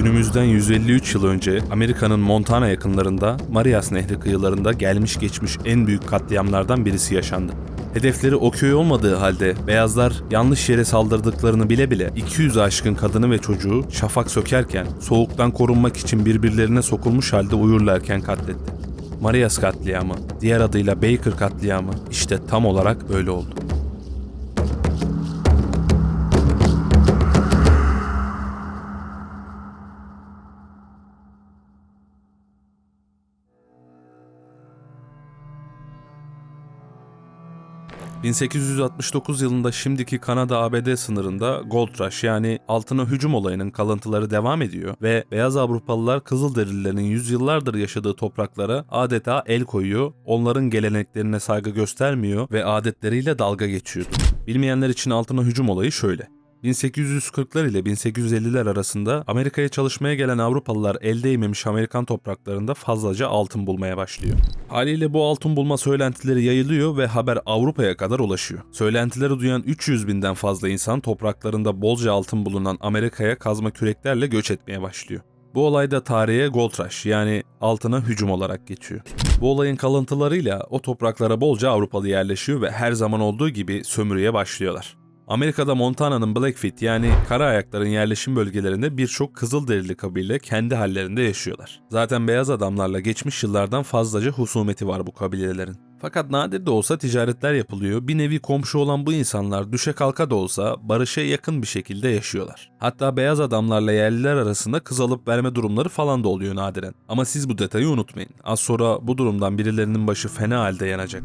Günümüzden 153 yıl önce Amerika'nın Montana yakınlarında Marias Nehri kıyılarında gelmiş geçmiş en büyük katliamlardan birisi yaşandı. Hedefleri o köy olmadığı halde beyazlar yanlış yere saldırdıklarını bile bile 200 aşkın kadını ve çocuğu şafak sökerken soğuktan korunmak için birbirlerine sokulmuş halde uyurlarken katletti. Marias katliamı, diğer adıyla Baker katliamı işte tam olarak böyle oldu. ...1869 yılında şimdiki Kanada-ABD sınırında Gold Rush yani altına hücum olayının kalıntıları devam ediyor ve beyaz Avrupalılar Kızılderililerin yüzyıllardır yaşadığı topraklara adeta el koyuyor, onların geleneklerine saygı göstermiyor ve adetleriyle dalga geçiyordu. Bilmeyenler için altına hücum olayı şöyle. 1840'lar ile 1850'ler arasında Amerika'ya çalışmaya gelen Avrupalılar el değmemiş Amerikan topraklarında fazlaca altın bulmaya başlıyor. Haliyle bu altın bulma söylentileri yayılıyor ve haber Avrupa'ya kadar ulaşıyor. Söylentileri duyan 300 binden fazla insan topraklarında bolca altın bulunan Amerika'ya kazma küreklerle göç etmeye başlıyor. Bu olay da tarihe Gold Rush yani altına hücum olarak geçiyor. Bu olayın kalıntılarıyla o topraklara bolca Avrupalı yerleşiyor ve her zaman olduğu gibi sömürüye başlıyorlar. Amerika'da Montana'nın Blackfeet yani kara ayakların yerleşim bölgelerinde birçok Kızılderili kabile kendi hallerinde yaşıyorlar. Zaten beyaz adamlarla geçmiş yıllardan fazlaca husumeti var bu kabilelerin. Fakat nadir de olsa ticaretler yapılıyor. Bir nevi komşu olan bu insanlar düşe kalka da olsa barışa yakın bir şekilde yaşıyorlar. Hatta beyaz adamlarla yerliler arasında kız alıp verme durumları falan da oluyor nadiren. Ama siz bu detayı unutmayın. Az sonra bu durumdan birilerinin başı fena halde yanacak.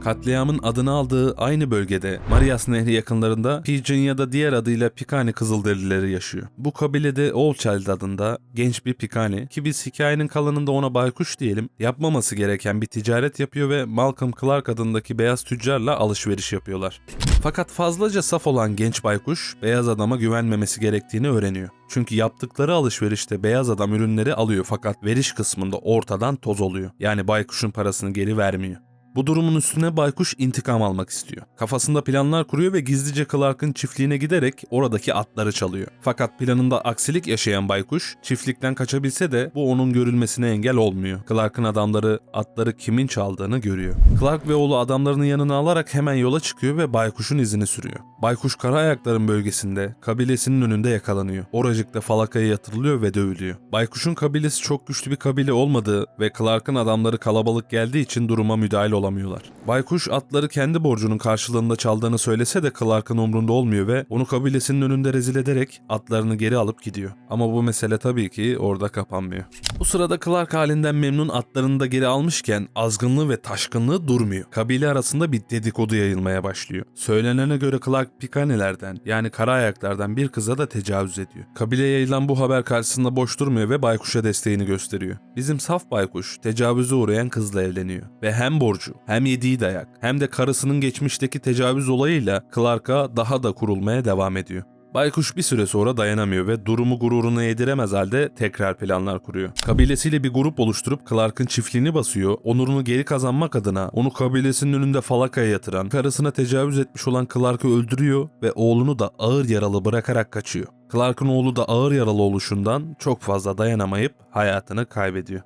Katliamın adını aldığı aynı bölgede Marias Nehri yakınlarında Pigeon ya da diğer adıyla Pikani Kızılderilileri yaşıyor. Bu kabilede Old Child adında genç bir Pikani ki biz hikayenin kalanında ona baykuş diyelim yapmaması gereken bir ticaret yapıyor ve Malcolm Clark adındaki beyaz tüccarla alışveriş yapıyorlar. Fakat fazlaca saf olan genç baykuş beyaz adama güvenmemesi gerektiğini öğreniyor. Çünkü yaptıkları alışverişte beyaz adam ürünleri alıyor fakat veriş kısmında ortadan toz oluyor. Yani baykuşun parasını geri vermiyor. Bu durumun üstüne Baykuş intikam almak istiyor. Kafasında planlar kuruyor ve gizlice Clark'ın çiftliğine giderek oradaki atları çalıyor. Fakat planında aksilik yaşayan Baykuş, çiftlikten kaçabilse de bu onun görülmesine engel olmuyor. Clark'ın adamları atları kimin çaldığını görüyor. Clark ve oğlu adamlarını yanına alarak hemen yola çıkıyor ve Baykuş'un izini sürüyor. Baykuş kara ayakların bölgesinde kabilesinin önünde yakalanıyor. Oracıkta falakaya yatırılıyor ve dövülüyor. Baykuş'un kabilesi çok güçlü bir kabile olmadığı ve Clark'ın adamları kalabalık geldiği için duruma müdahale olamıyorlar. Baykuş atları kendi borcunun karşılığında çaldığını söylese de Clark'ın umrunda olmuyor ve onu kabilesinin önünde rezil ederek atlarını geri alıp gidiyor. Ama bu mesele tabii ki orada kapanmıyor. Bu sırada Clark halinden memnun atlarını da geri almışken azgınlığı ve taşkınlığı durmuyor. Kabile arasında bir dedikodu yayılmaya başlıyor. Söylenene göre Clark Pikanelerden yani kara ayaklardan bir kıza da tecavüz ediyor. Kabile yayılan bu haber karşısında boş durmuyor ve Baykuş'a desteğini gösteriyor. Bizim saf Baykuş tecavüze uğrayan kızla evleniyor ve hem borcu hem yediği dayak hem de karısının geçmişteki tecavüz olayıyla Clark'a daha da kurulmaya devam ediyor. Baykuş bir süre sonra dayanamıyor ve durumu gururuna yediremez halde tekrar planlar kuruyor. Kabilesiyle bir grup oluşturup Clark'ın çiftliğini basıyor, onurunu geri kazanmak adına onu kabilesinin önünde falakaya yatıran, karısına tecavüz etmiş olan Clark'ı öldürüyor ve oğlunu da ağır yaralı bırakarak kaçıyor. Clark'ın oğlu da ağır yaralı oluşundan çok fazla dayanamayıp hayatını kaybediyor.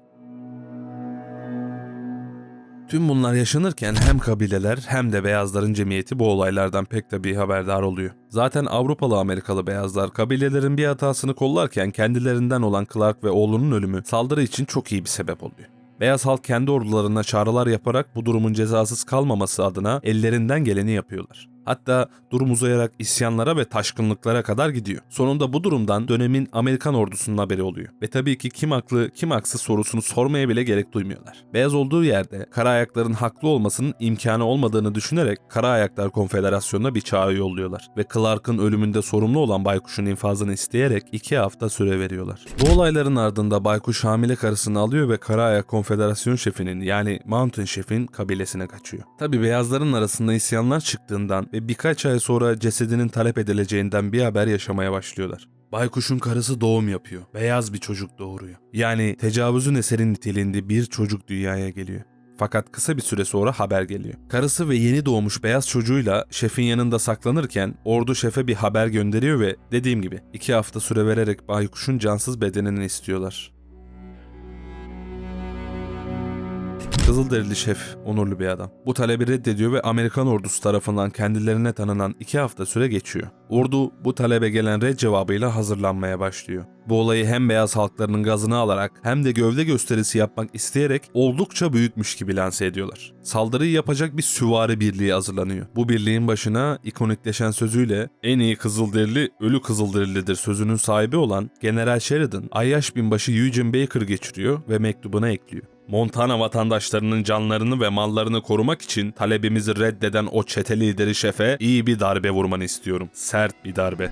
Tüm bunlar yaşanırken hem kabileler hem de beyazların cemiyeti bu olaylardan pek tabii haberdar oluyor. Zaten Avrupalı Amerikalı beyazlar kabilelerin bir hatasını kollarken kendilerinden olan Clark ve oğlunun ölümü saldırı için çok iyi bir sebep oluyor. Beyaz halk kendi ordularına çağrılar yaparak bu durumun cezasız kalmaması adına ellerinden geleni yapıyorlar. Hatta durum uzayarak isyanlara ve taşkınlıklara kadar gidiyor. Sonunda bu durumdan dönemin Amerikan ordusunun haberi oluyor. Ve tabii ki kim haklı kim haksız sorusunu sormaya bile gerek duymuyorlar. Beyaz olduğu yerde kara ayakların haklı olmasının imkanı olmadığını düşünerek Kara Ayaklar Konfederasyonu'na bir çağrı yolluyorlar. Ve Clark'ın ölümünde sorumlu olan Baykuş'un infazını isteyerek iki hafta süre veriyorlar. Bu olayların ardında Baykuş hamile karısını alıyor ve Kara Ayak Konfederasyon şefinin yani Mountain Şef'in kabilesine kaçıyor. Tabi beyazların arasında isyanlar çıktığından ve birkaç ay sonra cesedinin talep edileceğinden bir haber yaşamaya başlıyorlar. Baykuş'un karısı doğum yapıyor. Beyaz bir çocuk doğuruyor. Yani tecavüzün eserin niteliğinde bir çocuk dünyaya geliyor. Fakat kısa bir süre sonra haber geliyor. Karısı ve yeni doğmuş beyaz çocuğuyla şefin yanında saklanırken ordu şefe bir haber gönderiyor ve dediğim gibi iki hafta süre vererek baykuşun cansız bedenini istiyorlar. Kızılderili şef onurlu bir adam. Bu talebi reddediyor ve Amerikan ordusu tarafından kendilerine tanınan iki hafta süre geçiyor. Ordu bu talebe gelen red cevabıyla hazırlanmaya başlıyor. Bu olayı hem beyaz halklarının gazını alarak hem de gövde gösterisi yapmak isteyerek oldukça büyütmüş gibi lanse ediyorlar. Saldırıyı yapacak bir süvari birliği hazırlanıyor. Bu birliğin başına ikonikleşen sözüyle en iyi Kızılderili ölü Kızılderilidir sözünün sahibi olan General Sheridan, Ayyaş binbaşı Eugene Baker geçiriyor ve mektubuna ekliyor. Montana vatandaşlarının canlarını ve mallarını korumak için talebimizi reddeden o çete lideri şefe iyi bir darbe vurmanı istiyorum. Sert bir darbe.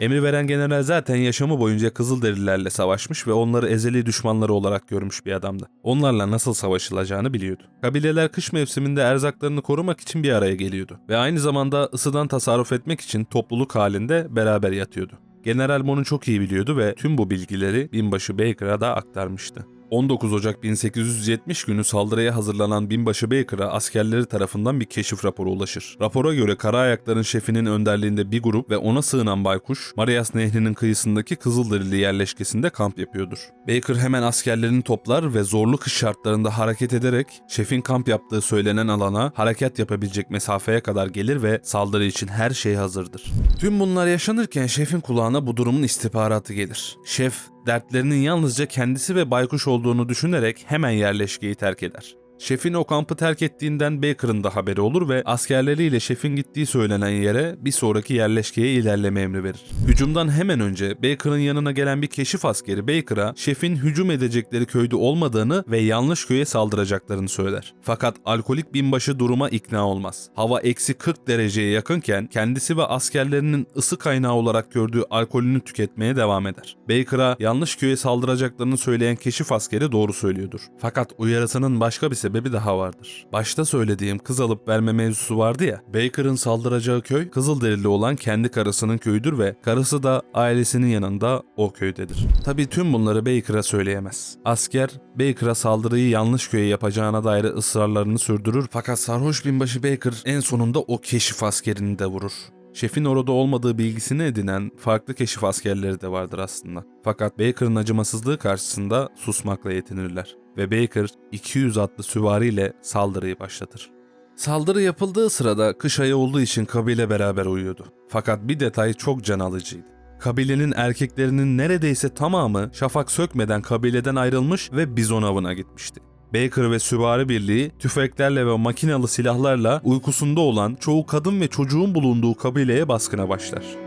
Emir veren general zaten yaşamı boyunca Kızılderililerle savaşmış ve onları ezeli düşmanları olarak görmüş bir adamdı. Onlarla nasıl savaşılacağını biliyordu. Kabileler kış mevsiminde erzaklarını korumak için bir araya geliyordu ve aynı zamanda ısıdan tasarruf etmek için topluluk halinde beraber yatıyordu. General bunu çok iyi biliyordu ve tüm bu bilgileri binbaşı Baker'a da aktarmıştı. 19 Ocak 1870 günü saldırıya hazırlanan binbaşı Baker'a askerleri tarafından bir keşif raporu ulaşır. Rapora göre kara ayakların şefinin önderliğinde bir grup ve ona sığınan baykuş, Marias Nehri'nin kıyısındaki Kızılderili yerleşkesinde kamp yapıyordur. Baker hemen askerlerini toplar ve zorlu kış şartlarında hareket ederek şefin kamp yaptığı söylenen alana hareket yapabilecek mesafeye kadar gelir ve saldırı için her şey hazırdır. Tüm bunlar yaşanırken şefin kulağına bu durumun istihbaratı gelir. Şef dertlerinin yalnızca kendisi ve baykuş olduğunu düşünerek hemen yerleşkeyi terk eder. Şefin o kampı terk ettiğinden Baker'ın da haberi olur ve askerleriyle şefin gittiği söylenen yere bir sonraki yerleşkeye ilerleme emri verir. Hücumdan hemen önce Baker'ın yanına gelen bir keşif askeri Baker'a şefin hücum edecekleri köyde olmadığını ve yanlış köye saldıracaklarını söyler. Fakat alkolik binbaşı duruma ikna olmaz. Hava eksi 40 dereceye yakınken kendisi ve askerlerinin ısı kaynağı olarak gördüğü alkolünü tüketmeye devam eder. Baker'a yanlış köye saldıracaklarını söyleyen keşif askeri doğru söylüyordur. Fakat uyarısının başka bir sebebi daha vardır. Başta söylediğim kız alıp verme mevzusu vardı ya. Baker'ın saldıracağı köy Kızılderili olan kendi karısının köyüdür ve karısı da ailesinin yanında o köydedir. Tabi tüm bunları Baker'a söyleyemez. Asker Baker'a saldırıyı yanlış köye yapacağına dair ısrarlarını sürdürür fakat sarhoş binbaşı Baker en sonunda o keşif askerini de vurur. Şefin orada olmadığı bilgisini edinen farklı keşif askerleri de vardır aslında. Fakat Baker'ın acımasızlığı karşısında susmakla yetinirler ve Baker 200 atlı süvariyle saldırıyı başlatır. Saldırı yapıldığı sırada kış ayı olduğu için kabile beraber uyuyordu. Fakat bir detay çok can alıcıydı. Kabilenin erkeklerinin neredeyse tamamı şafak sökmeden kabileden ayrılmış ve bizon avına gitmişti. Baker ve süvari birliği tüfeklerle ve makinalı silahlarla uykusunda olan çoğu kadın ve çocuğun bulunduğu kabileye baskına başlar.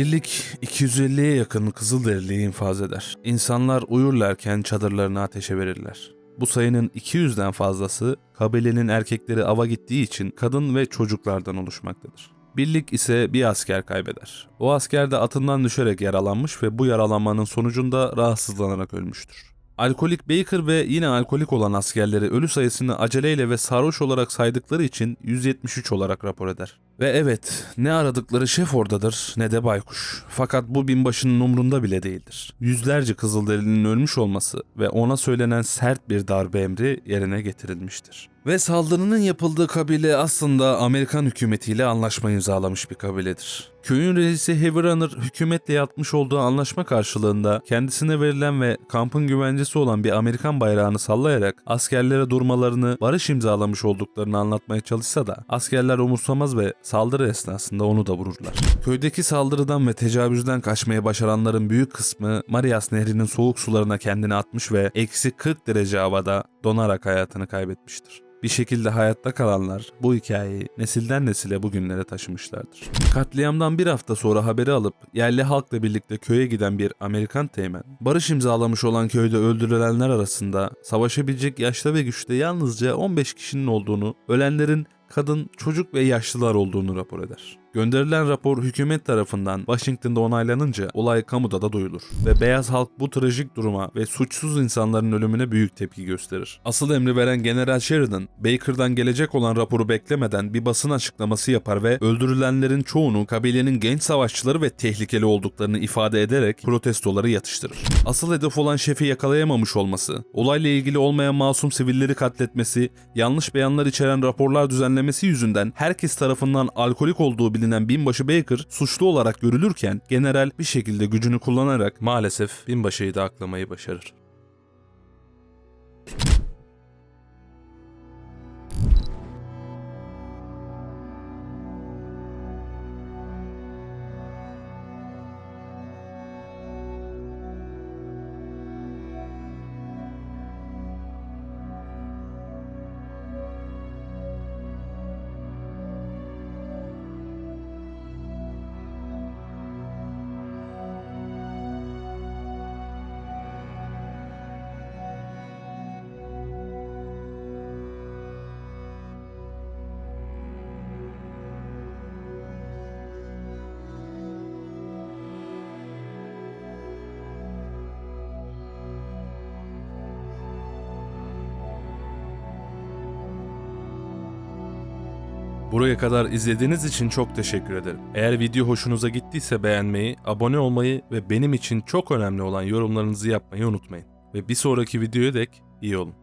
Birlik 250'ye yakın Kızılderili'yi infaz eder. İnsanlar uyurlarken çadırlarını ateşe verirler. Bu sayının 200'den fazlası kabilenin erkekleri ava gittiği için kadın ve çocuklardan oluşmaktadır. Birlik ise bir asker kaybeder. O asker de atından düşerek yaralanmış ve bu yaralanmanın sonucunda rahatsızlanarak ölmüştür. Alkolik Baker ve yine alkolik olan askerleri ölü sayısını aceleyle ve sarhoş olarak saydıkları için 173 olarak rapor eder. Ve evet, ne aradıkları şef oradadır ne de baykuş. Fakat bu binbaşının umrunda bile değildir. Yüzlerce Kızılderili'nin ölmüş olması ve ona söylenen sert bir darbe emri yerine getirilmiştir. Ve saldırının yapıldığı kabile aslında Amerikan hükümetiyle anlaşma imzalamış bir kabiledir. Köyün reisi Heavy Runner hükümetle yapmış olduğu anlaşma karşılığında kendisine verilen ve kampın güvencesi olan bir Amerikan bayrağını sallayarak askerlere durmalarını barış imzalamış olduklarını anlatmaya çalışsa da askerler umursamaz ve saldırı esnasında onu da vururlar. Köydeki saldırıdan ve tecavüzden kaçmayı başaranların büyük kısmı Marias Nehri'nin soğuk sularına kendini atmış ve eksi 40 derece havada donarak hayatını kaybetmiştir. Bir şekilde hayatta kalanlar bu hikayeyi nesilden nesile bugünlere taşımışlardır. Katliamdan bir hafta sonra haberi alıp yerli halkla birlikte köye giden bir Amerikan teğmen, barış imzalamış olan köyde öldürülenler arasında savaşabilecek yaşta ve güçte yalnızca 15 kişinin olduğunu, ölenlerin kadın, çocuk ve yaşlılar olduğunu rapor eder. Gönderilen rapor hükümet tarafından Washington'da onaylanınca olay kamuda da duyulur ve beyaz halk bu trajik duruma ve suçsuz insanların ölümüne büyük tepki gösterir. Asıl emri veren General Sheridan, Baker'dan gelecek olan raporu beklemeden bir basın açıklaması yapar ve öldürülenlerin çoğunun kabilenin genç savaşçıları ve tehlikeli olduklarını ifade ederek protestoları yatıştırır. Asıl hedef olan şefi yakalayamamış olması, olayla ilgili olmayan masum sivilleri katletmesi, yanlış beyanlar içeren raporlar düzenlemesi yüzünden herkes tarafından alkolik olduğu bilinen binbaşı Baker suçlu olarak görülürken general bir şekilde gücünü kullanarak maalesef binbaşıyı da aklamayı başarır. Buraya kadar izlediğiniz için çok teşekkür ederim. Eğer video hoşunuza gittiyse beğenmeyi, abone olmayı ve benim için çok önemli olan yorumlarınızı yapmayı unutmayın. Ve bir sonraki videoya dek iyi olun.